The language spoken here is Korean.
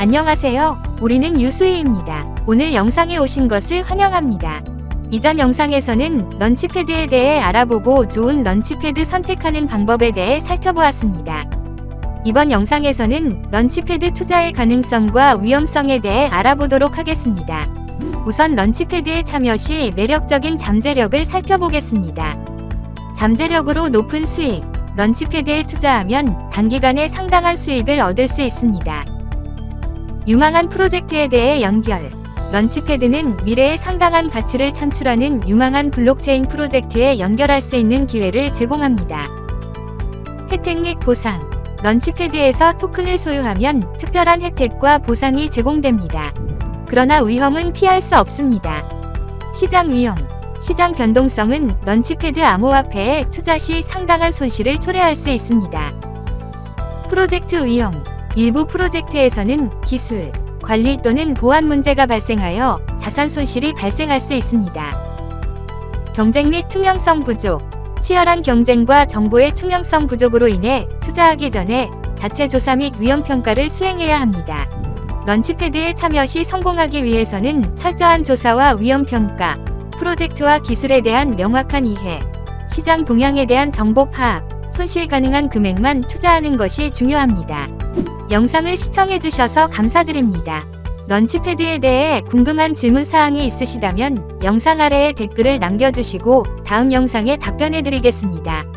안녕하세요. 우리는 유수희입니다. 오늘 영상에 오신 것을 환영합니다. 이전 영상에서는 런치패드에 대해 알아보고 좋은 런치패드 선택하는 방법에 대해 살펴보았습니다. 이번 영상에서는 런치패드 투자의 가능성과 위험성에 대해 알아보도록 하겠습니다. 우선 런치패드에 참여 시 매력적인 잠재력을 살펴보겠습니다. 잠재력으로 높은 수익, 런치패드에 투자하면 단기간에 상당한 수익을 얻을 수 있습니다. 유망한 프로젝트에 대해 연결. 런치패드는 미래에 상당한 가치를 창출하는 유망한 블록체인 프로젝트에 연결할 수 있는 기회를 제공합니다. 혜택 및 보상. 런치패드에서 토큰을 소유하면 특별한 혜택과 보상이 제공됩니다. 그러나 위험은 피할 수 없습니다. 시장 위험. 시장 변동성은 런치패드 암호화폐에 투자 시 상당한 손실을 초래할 수 있습니다. 프로젝트 위험. 일부 프로젝트에서는 기술, 관리 또는 보안 문제가 발생하여 자산 손실이 발생할 수 있습니다. 경쟁 및 투명성 부족. 치열한 경쟁과 정보의 투명성 부족으로 인해 투자하기 전에 자체 조사 및 위험 평가를 수행해야 합니다. 런치패드에 참여 시 성공하기 위해서는 철저한 조사와 위험 평가, 프로젝트와 기술에 대한 명확한 이해, 시장 동향에 대한 정보 파악, 손실 가능한 금액만 투자하는 것이 중요합니다. 영상을 시청해주셔서 감사드립니다. 런치패드에 대해 궁금한 질문 사항이 있으시다면 영상 아래에 댓글을 남겨주시고 다음 영상에 답변해드리겠습니다.